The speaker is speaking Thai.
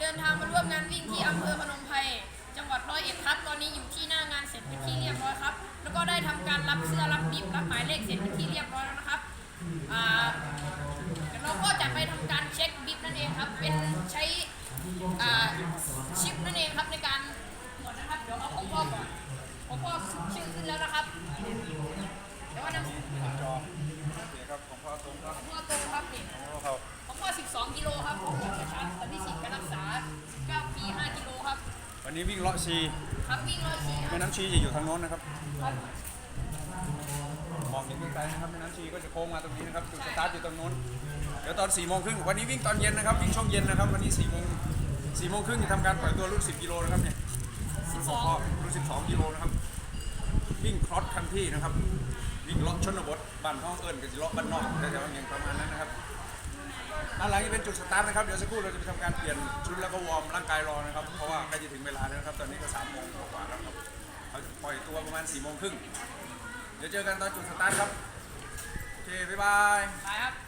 เดินทางมาร่วมงานวิ่งที่อำเภอพนมไพรจังหวัดร้อยเอ็ดครับ ตอนนี้อยู่ที่หน้างานเสร็จเป็นที่เรียบร้อยครับ แล้วก็ได้ทำการรับเสื้อรับบีบรับหมายเลขเสร็จเป็นที่เรียบร้อยแล้วนะครับเราก็จะไปทำการเช็คบีบนั่นเองครับ เป็นใช้ชิปนั่นเองครับในการหมดนะครับ เดี๋ยวเอาของพ่อก่อนของพ่อชื่อขึ้นแล้วนะครับ เดี๋ยวนำจอของพ่อตรงครับของพ่อตรงครับนี่ของพ่อสิบสองกิโลครับ นนี้วิ่งเลาะชีครับวิ่งร้อยสี่คแม่รับน้ำชีจะอยู่ทางโน้นนะครับครับมองเห็นไกลๆนะครับแม่น้ำชีก็จะโค้งมาตรงนี้นะครับจุดสตาร์ทอยู่ตรงโน้น เดี๋ยวตอน4ี่โมงครึ่งวันนี้วิ่งตอนเย็นนะครับวิ่งช่วงเย็นนะครับวันนี้4ี่โมงสี่โมงครึ่งจะทำการปล่อยตัวรุ่น10 กิโลนะครับเนี่ยรุ่นของพ่อรุ่น12 กิโลนะครับ วิ่งครอสคันที่นะครับ วิ่งเลาะชนบทบ้านห้องเอิญกับจะเลาะบ้านนอกแต่แถวๆอย่างประมาณนั้นนะครับ อันหลังจะเป็นจุดสตาร์ทนะครับ เดี๋ยวสักครู่เราจะไปทำการเปลี่ยนชุดแล้วก็วอร์มร่างกายรอนะครับ เพราะว่าใกล้จะถึงเวลาแล้วนะครับ ตอนนี้ก็3โมงกว่าแล้วครับเขาจะปล่อยตัวประมาณ4โมงครึ่ง เดี๋ยวเจอกันตอนจุดสตาร์ทครับ โอเค บ๊ายบาย ไปครับ